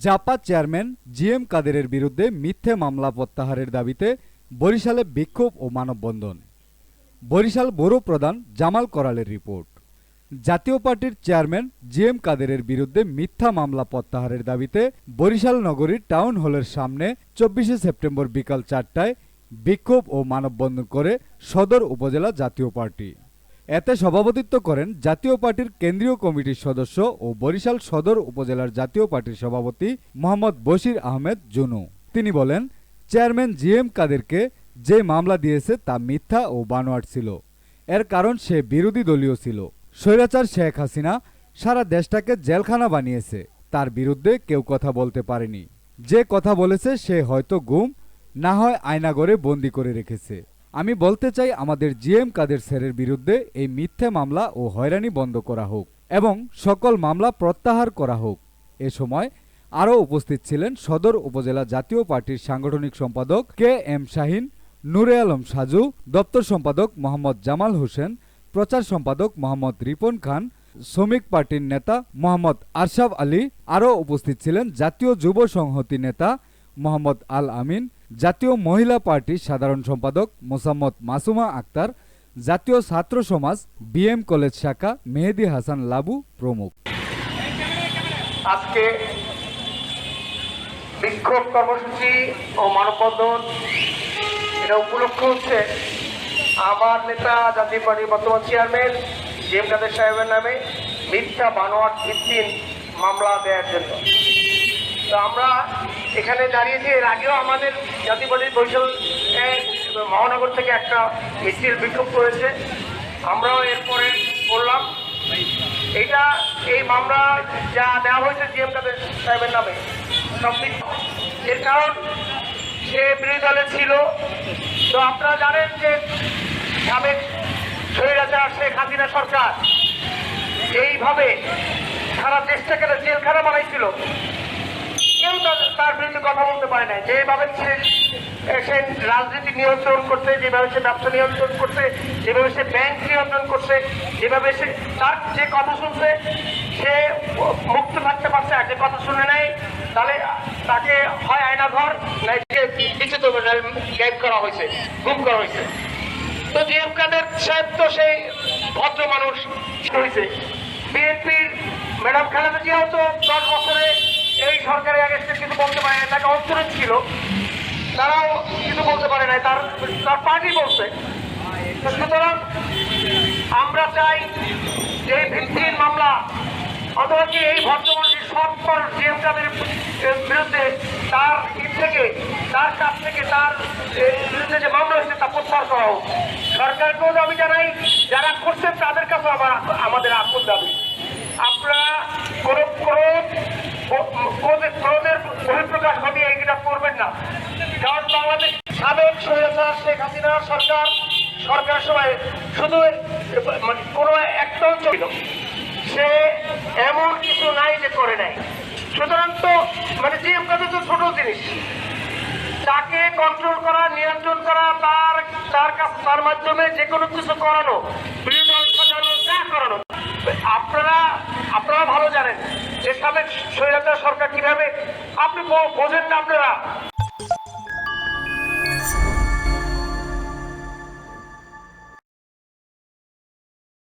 JaPa chairman G M কাদেরের বিরুদ্ধে মিথ্যে মামলা প্রত্যাহারের দাবিতে বরিশালে বিক্ষোভ ও মানববন্ধন। বরিশাল বড় প্রধান জামাল করালের রিপোর্ট। জাতীয় পার্টির চেয়ারম্যান জি এম কাদেরের বিরুদ্ধে মিথ্যা মামলা প্রত্যাহারের দাবিতে বরিশাল নগরীর টাউন হলের সামনে চব্বিশে সেপ্টেম্বর বিকাল চারটায় বিক্ষোভ ও মানববন্ধন করে সদর উপজেলা জাতীয় পার্টি। এতে সভাপতিত্ব করেন জাতীয় পার্টির কেন্দ্রীয় কমিটির সদস্য ও বরিশাল সদর উপজেলার জাতীয় পার্টির সভাপতি মোহাম্মদ বশির আহমেদ জুনু। তিনি বলেন, চেয়ারম্যান জি এম কাদেরকে যে মামলা দিয়েছে তা মিথ্যা ও বানোয়াট ছিল। এর কারণ সে বিরোধী দলীয় ছিল। স্বৈরাচার শেখ হাসিনা সারা দেশটাকে জেলখানা বানিয়েছে। তার বিরুদ্ধে কেউ কথা বলতে পারেনি। যে কথা বলেছে সে হয়তো গুম, না হয় আয়নাগরে বন্দি করে রেখেছে। আমি বলতে চাই আমাদের জিএম কাদের স্যারের বিরুদ্ধে এই মিথ্যে মামলা ও হয়রানি বন্ধ করা হোক এবং সকল মামলা প্রত্যাহার করা হোক। এ সময় আরও উপস্থিত ছিলেন সদর উপজেলা জাতীয় পার্টির সাংগঠনিক সম্পাদক কে এম শাহিন, নূরে আলম সাজু, দপ্তর সম্পাদক মোহাম্মদ জামাল হোসেন, প্রচার সম্পাদক মোহাম্মদ রিপন খান, শ্রমিক পার্টির নেতা মোহাম্মদ আরশাফ আলী, আরও উপস্থিত ছিলেন জাতীয় যুব সংহতি নেতা মোহাম্মদ আল আমিন জাতীয় মহিলা পার্টির সাধারণ সম্পাদক মোসাম্মদ মাসুমা আক্তার, জাতীয় ছাত্র সমাজ বিএম কলেজ শাখা মেহেদি হাসান লাবু প্রমুখ। আজকে বিক্ষোভ কর্মসূচি ও মানববন্ধন এটা উপলক্ষ হচ্ছে আমার নেতা জাতীয় পার্টির বর্তমান চেয়ারম্যান জি কাদের সাহেবের নামে মিথ্যা বানোয়ার ভিত্তির মামলা দেওয়ার জন্য। তো আমরা এখানে দাঁড়িয়েছি। এর আগেও আমাদের পার্টির বৈশাল মহানগর থেকে একটা মিছিল বিক্ষোভ করেছে। আমরাও এরপরে করলাম এটা এই মামলা যা দেওয়া হয়েছে জিএম কাদের সাহেবের নামে মিথ্যা। এর কারণ, সে বিরোধী দলে ছিল। তো আপনারা জানেন যে সাবেক স্বৈরাচার শেখ হাসিনা সরকার, এইভাবে সারা দেশটাকে জেলখানা বানাইছিল। কেউ তার- বিরুদ্ধে কথা বলতে পারে না যেভাবে সে রাজনীতি নিয়ন্ত্রণ করছে, যেভাবে সে ব্যবসা নিয়ন্ত্রণ করছে, যেভাবে সে ব্যাংক নিয়ন্ত্রণ করছে, যেভাবে সে তার যে কথা শুনছে, সে মুক্ত থাকতে পারছে আর যে কথা শুনে নেয় তাহলে তাকে হয় আয়নাঘর, নাই লিখিত গাইড করা হয়েছে, গুম করা হয়েছে। তো জিএম কাদের সাহেব তো সেই ভদ্র মানুষ হয়েছে। বিএনপির ম্যাডাম খালেদা জিয়াও তো দশ বছরে এই সরকারের আগেস্টে কিছু বলতে পারে না তাকে অন্তরণ ছিল। তারাও কিছু বলতে পারে না তার তার পার্টি বলছে। সুতরাং আমরা চাই যে ভিত্তিহীন মামলা, অথবা কি এই ভদ্রমানের সৎপর জিএম কাদের বিরুদ্ধে তার ই থেকে, তার কাছ থেকে তার বিরুদ্ধে যে মামলা হয়েছে, তা প্রত্যাহার করা হোক। সরকারকেও দাবি জানাই, যারা করছেন তাদের কাছে আমার আমাদের আকুল দাবি। আপনারা ক্রোধের বহিঃপ্রকাশ ঘটিয়ে এইটা করবেন না। কারণ বাংলাদেশ সাবেক স্বৈরাচার শেখ হাসিনা সরকার, সরকারের সময় শুধু মানে কোনো একটা অঞ্চল সে এমন কিছু নাই যে করে নাই। সুতরাং তো মানে যে কাজে তো ছোট জিনিস। তাকে কন্ট্রোল করা, নিয়ন্ত্রণ করা, তার তার কাছ তার মাধ্যমে যে কোনো কিছু করানো যা করানো। আপনারা আপনারা ভালো জানেন। যে সাবেক স্বৈরাচার সরকার কীভাবে? আপনি বোঝেন না আপনারা।